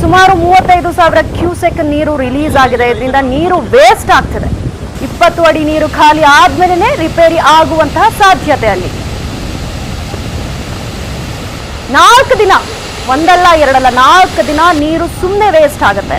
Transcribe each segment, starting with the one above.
ಸುಮಾರು ಮೂವತ್ತೈದು ಸಾವಿರ ಕ್ಯೂಸೆಕ್ ನೀರು ರಿಲೀಸ್ ಆಗಿದೆ. ಇದರಿಂದ ನೀರು ವೇಸ್ಟ್ ಆಗ್ತದೆ. ಇಪ್ಪತ್ತು ಅಡಿ ನೀರು ಖಾಲಿ ಆದ್ಮೇಲೆ ರಿಪೇರಿ ಆಗುವಂತಹ ಸಾಧ್ಯತೆ ಅಲ್ಲಿ. ನಾಲ್ಕು ದಿನ, ಒಂದಲ್ಲ ಎರಡಲ್ಲ, ನಾಲ್ಕು ದಿನ ನೀರು ಸುಮ್ಮನೆ ವೇಸ್ಟ್ ಆಗುತ್ತೆ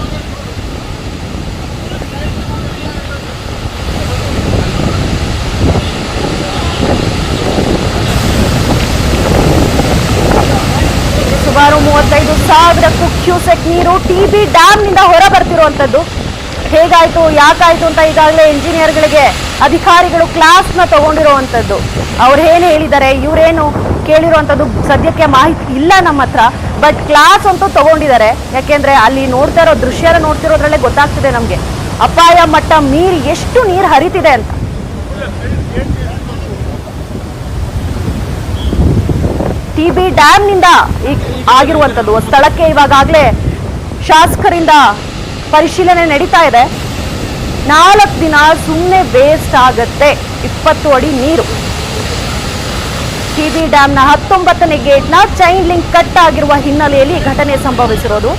ಸುಮಾರು ಮೂವತ್ತೈದು ಸಾವಿರಕ್ಕೂ ಕ್ಯೂಸೆಕ್ ನೀರು ಟಿ ಬಿ ಡ್ಯಾಮ್ನಿಂದ ಹೊರ ಬರ್ತಿರುವಂಥದ್ದು. ಹೇಗಾಯ್ತು, ಯಾಕಾಯ್ತು ಅಂತ ಈಗಾಗಲೇ ಇಂಜಿನಿಯರ್ಗಳಿಗೆ ಅಧಿಕಾರಿಗಳು ಕ್ಲಾಸ್ನ ತಗೊಂಡಿರುವಂಥದ್ದು. ಅವ್ರು ಏನು ಹೇಳಿದ್ದಾರೆ, ಇವರೇನು ಕೇಳಿರುವಂಥದ್ದು ಸದ್ಯಕ್ಕೆ ಮಾಹಿತಿ ಇಲ್ಲ ನಮ್ಮ ಹತ್ರ ಬಟ್ ಕ್ಲಾಸ್ ಅಂತೂ ತಗೊಂಡಿದ್ದಾರೆ. ಯಾಕೆಂದ್ರೆ ಅಲ್ಲಿ ನೋಡ್ತಾ ಇರೋ ದೃಶ್ಯನ ನೋಡ್ತಿರೋದ್ರಲ್ಲೇ ಗೊತ್ತಾಗ್ತಿದೆ ನಮಗೆ. ಅಪಾಯ ಮಟ್ಟ ಮೀರಿ ಎಷ್ಟು ನೀರು ಹರಿತಿದೆ ಅಂತ. ಟಿ ಬಿ ಡ್ಯಾಮ್ನಿಂದ ಈ ಆಗಿರುವಂಥದ್ದು, ಸ್ಥಳಕ್ಕೆ ಇವಾಗಲೇ ಶಾಸಕರಿಂದ ಪರಿಶೀಲನೆ ನಡೀತಾ ಇದೆ. ನಾಲ್ಕು ದಿನ ಸುಮ್ಮನೆ ವೇಸ್ಟ್ ಆಗತ್ತೆ, ಇಪ್ಪತ್ತು ಅಡಿ ನೀರು. ಟಿ ಬಿ ಡ್ಯಾಮ್ನ ಹತ್ತೊಂಬತ್ತನೇ ಗೇಟ್ನ ಚೈನ್ ಲಿಂಕ್ ಕಟ್ ಆಗಿರುವ ಹಿನ್ನೆಲೆಯಲ್ಲಿ ಘಟನೆ ಸಂಭವಿಸಿರೋದು.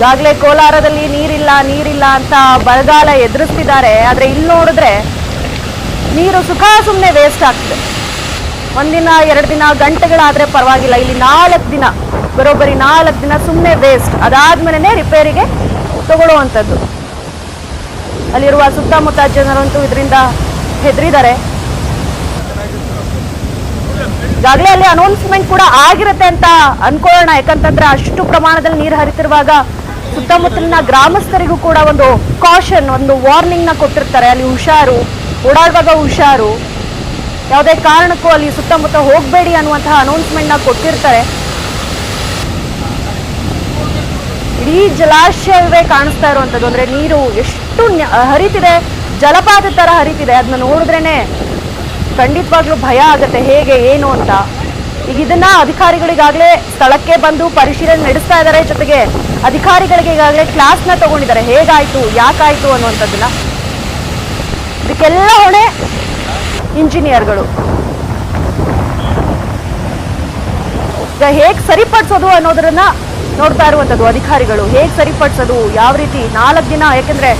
ಈಗಾಗಲೇ ಕೋಲಾರದಲ್ಲಿ ನೀರಿಲ್ಲ ನೀರಿಲ್ಲ ಅಂತ ಬರಗಾಲ ಎದುರಿಸ್ತಿದ್ದಾರೆ. ಆದರೆ ಇಲ್ಲಿ ನೋಡಿದ್ರೆ ನೀರು ಸುಖ ಸುಮ್ಮನೆ ವೇಸ್ಟ್ ಆಗ್ತದೆ. ಒಂದಿನ, ಎರಡು ದಿನ, ಗಂಟೆಗಳಾದರೆ ಪರವಾಗಿಲ್ಲ. ಇಲ್ಲಿ ನಾಲ್ಕು ದಿನ, ಬರೋಬ್ಬರಿ ನಾಲ್ಕು ದಿನ ಸುಮ್ಮನೆ ವೇಸ್ಟ್ ಅದಾದ್ಮೇಲೆ ರಿಪೇರಿಗೆ ತಗೊಳ್ಳುವಂಥದ್ದು. ಅಲ್ಲಿರುವ ಸುತ್ತಮುತ್ತ ಜನರಂತೂ ಇದರಿಂದ ಹೆದರಿದ್ದಾರೆ. ಈಗಾಗಲೇ ಅಲ್ಲಿ ಅನೌನ್ಸ್ಮೆಂಟ್ ಕೂಡ ಆಗಿರುತ್ತೆ ಅಂತ ಅನ್ಕೊಳ್ಳೋಣ. ಯಾಕಂತಂದ್ರೆ ಅಷ್ಟು ಪ್ರಮಾಣದಲ್ಲಿ ನೀರು ಹರಿತಿರುವಾಗ ಸುತ್ತಮುತ್ತಲಿನ ಗ್ರಾಮಸ್ಥರಿಗೂ ಕೂಡ ಒಂದು ಕಾಷನ್ ಒಂದು ವಾರ್ನಿಂಗ್ನ ಕೊಟ್ಟಿರ್ತಾರೆ. ಅಲ್ಲಿ ಹುಷಾರು, ಓಡಾಡುವಾಗ ಹುಷಾರು. ಯಾವುದೇ ಕಾರಣಕ್ಕೂ ಅಲ್ಲಿ ಸುತ್ತಮುತ್ತ ಹೋಗಬೇಡಿ ಅನ್ನುವಂತಹ ಅನೌನ್ಸ್ಮೆಂಟ್ನ ಕೊಟ್ಟಿರ್ತಾರೆ. ಇಡೀ ಜಲಾಶಯವೇ ಕಾಣಿಸ್ತಾ ಇರುವಂಥದ್ದು. ಅಂದ್ರೆ ನೀರು ಎಷ್ಟು ಹರಿತಿದೆ, ಜಲಪಾತ ತರ ಹರಿತಿದೆ. ಅದನ್ನ ನೋಡಿದ್ರೇ ಖಂಡಿತವಾಗ್ಲೂ ಭಯ ಆಗುತ್ತೆ. ಹೇಗೆ, ಏನು ಅಂತ. ಈಗ ಇದನ್ನ ಅಧಿಕಾರಿಗಳಿಗಾಗಲೇ ಸ್ಥಳಕ್ಕೆ ಬಂದು ಪರಿಶೀಲನೆ ನಡೆಸ್ತಾ ಇದ್ದಾರೆ. ಜೊತೆಗೆ ಅಧಿಕಾರಿಗಳಿಗೆ ಈಗಾಗಲೇ ಕ್ಲಾಸ್ನ ತಗೊಂಡಿದ್ದಾರೆ. ಹೇಗಾಯ್ತು, ಯಾಕಾಯ್ತು ಅನ್ನುವಂಥದ್ದನ್ನ. ಇದಕ್ಕೆಲ್ಲ ಹೊಣೆ ಇಂಜಿನಿಯರ್ಗಳು ಈಗ ಹೇಗೆ ಸರಿಪಡಿಸೋದು ಅನ್ನೋದನ್ನ ನೋಡ್ತಾ ಇರುವಂಥದ್ದು ಅಧಿಕಾರಿಗಳು. ಹೇಗೆ ಸರಿಪಡಿಸೋದು, ಯಾವ ರೀತಿ, ನಾಲ್ಕು ದಿನ, ಯಾಕೆಂದ್ರೆ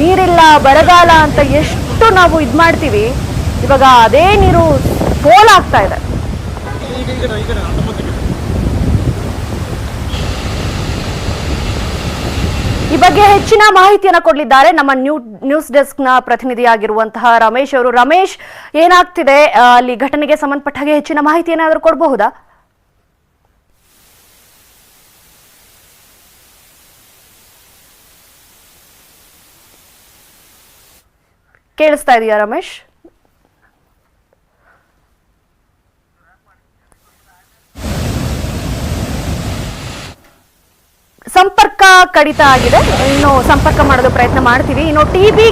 ನೀರಿಲ್ಲ, ಬರಗಾಲ ಅಂತ ಎಷ್ಟು ನಾವು ಇದು ಮಾಡ್ತೀವಿ ಇವಾಗ ಅದೇ ನೀರು ಪೋಲಾಗ್ತಾ ಇದೆ. ಈ ಬಗ್ಗೆ ಹೆಚ್ಚಿನ ಮಾಹಿತಿಯನ್ನು ಕೊಡಲಿದ್ದಾರೆ ನಮ್ಮ ನ್ಯೂ ನ್ಯೂಸ್ ಡೆಸ್ಕ್ನ ಪ್ರತಿನಿಧಿಯಾಗಿರುವಂತಹ ರಮೇಶ್ ಅವರು. ರಮೇಶ್, ಏನಾಗ್ತಿದೆ? ಅಲ್ಲಿ ಘಟನೆಗೆ ಸಂಬಂಧಪಟ್ಟ ಹಾಗೆ ಹೆಚ್ಚಿನ ಮಾಹಿತಿ ಏನಾದರೂ ಕೊಡಬಹುದಾ? ಕೇಳಿಸ್ತಾ ಇದೆಯಾ ರಮೇಶ್? ಸಂಪರ್ಕ ಕಡಿತ ಆಗಿದೆ. ಇನ್ನು ಸಂಪರ್ಕ ಮಾಡಲು ಪ್ರಯತ್ನ ಮಾಡ್ತೀವಿ. ಇನ್ನು ಟಿ ಬಿ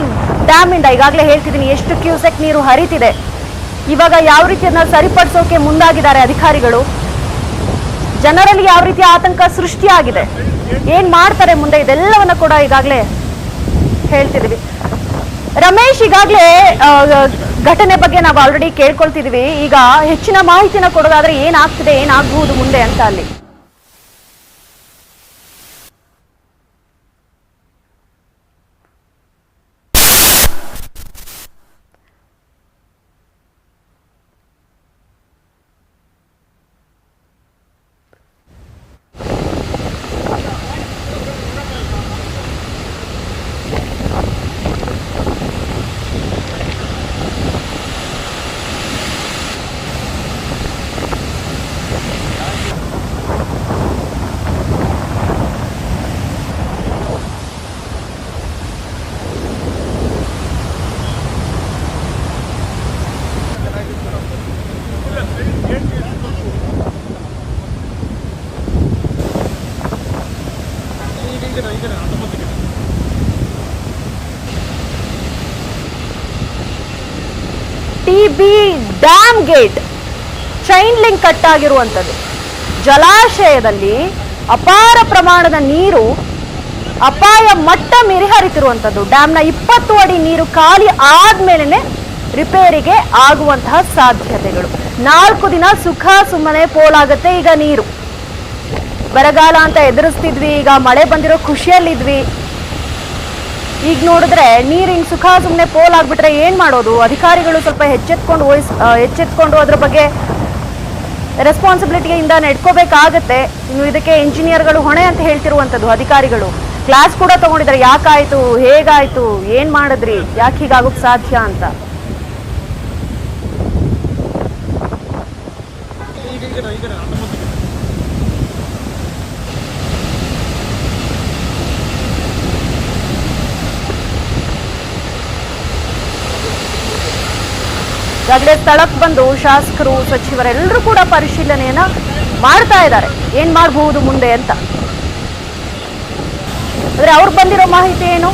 ಡ್ಯಾಮ್ ಇಂದ ಈಗಾಗಲೇ ಹೇಳ್ತಿದ್ದೀನಿ, ಎಷ್ಟು ಕ್ಯೂಸೆಕ್ ನೀರು ಹರಿತಿದೆ. ಇವಾಗ ಯಾವ ರೀತಿ ಅದನ್ನ ಸರಿಪಡಿಸೋಕೆ ಮುಂದಾಗಿದ್ದಾರೆ ಅಧಿಕಾರಿಗಳು? ಜನರಲ್ಲಿ ಯಾವ ರೀತಿ ಆತಂಕ ಸೃಷ್ಟಿಯಾಗಿದೆ? ಏನ್ ಮಾಡ್ತಾರೆ ಮುಂದೆ? ಇದೆಲ್ಲವನ್ನ ಕೂಡ ಈಗಾಗಲೇ ಹೇಳ್ತಿದೀವಿ ರಮೇಶ್, ಈಗಾಗಲೇ ಘಟನೆ ಬಗ್ಗೆ ನಾವು ಆಲ್ರೆಡಿ ಕೇಳ್ಕೊಳ್ತಿದೀವಿ ಈಗ ಹೆಚ್ಚಿನ ಮಾಹಿತಿನ ಕೊಡೋದಾದ್ರೆ ಏನಾಗ್ತಿದೆ, ಏನಾಗಬಹುದು ಮುಂದೆ ಅಂತ ಅಲ್ಲಿ? T B dam gate chain link cut ಆಗಿರುವಂಥದ್ದು. ಜಲಾಶಯದಲ್ಲಿ ಅಪಾರ ಪ್ರಮಾಣದ ನೀರು, ಅಪಾಯ ಮಟ್ಟ ಮೀರಿ ಹರಿತಿರುವಂಥದ್ದು. ಡ್ಯಾಮ್ನ ಇಪ್ಪತ್ತು ಅಡಿ ನೀರು ಖಾಲಿ ಆದ್ಮೇಲೆ ರಿಪೇರಿಗೆ ಆಗುವಂತಹ ಸಾಧ್ಯತೆಗಳು. ನಾಲ್ಕು ದಿನ ಸುಖ ಸುಮ್ಮನೆ ಪೋಲಾಗುತ್ತೆ ಈಗ ನೀರು. ಬರಗಾಲ ಅಂತ ಎದುರಿಸ್ತಿದ್ವಿ, ಈಗ ಮಳೆ ಬಂದಿರೋ ಖುಷಿಯಲ್ಲಿದ್ವಿ. ಈಗ ನೋಡಿದ್ರೆ ನೀರು ಹಿಂಗೆ ಸುಖ ಸುಮ್ಮನೆ ಪೋಲ್ ಆಗ್ಬಿಟ್ರೆ ಏನು ಮಾಡೋದು? ಅಧಿಕಾರಿಗಳು ಸ್ವಲ್ಪ ಹೆಚ್ಚೆತ್ಕೊಂಡು ವಹಿಸ್ ಎಚ್ಚೆತ್ಕೊಂಡು ಅದ್ರ ಬಗ್ಗೆ ರೆಸ್ಪಾನ್ಸಿಬಿಲಿಟಿಯಿಂದ ನಡ್ಕೋಬೇಕಾಗತ್ತೆ. ಇನ್ನು ಇದಕ್ಕೆ ಇಂಜಿನಿಯರ್ಗಳು ಹೊಣೆ ಅಂತ ಹೇಳ್ತಿರುವಂಥದ್ದು ಅಧಿಕಾರಿಗಳು. ಕ್ಲಾಸ್ ಕೂಡ ತಗೊಂಡಿದ್ದಾರೆ, ಯಾಕಾಯಿತು, ಹೇಗಾಯಿತು, ಏನು ಮಾಡಿದ್ರಿ, ಯಾಕೆ ಹೀಗಾಗೋಕ್ ಸಾಧ್ಯ ಅಂತ. ಈಗಾಗಲೇ ಸ್ಥಳಕ್ಕೆ ಬಂದು ಶಾಸಕರು, ಸಚಿವರೆಲ್ಲರೂ ಕೂಡ ಪರಿಶೀಲನೆಯನ್ನ ಮಾಡ್ತಾ ಇದ್ದಾರೆ. ಏನ್ ಮಾಡಬಹುದು ಮುಂದೆ ಅಂತ. ಆದ್ರೆ ಅವ್ರು ಬಂದಿರೋ ಮಾಹಿತಿ ಏನು?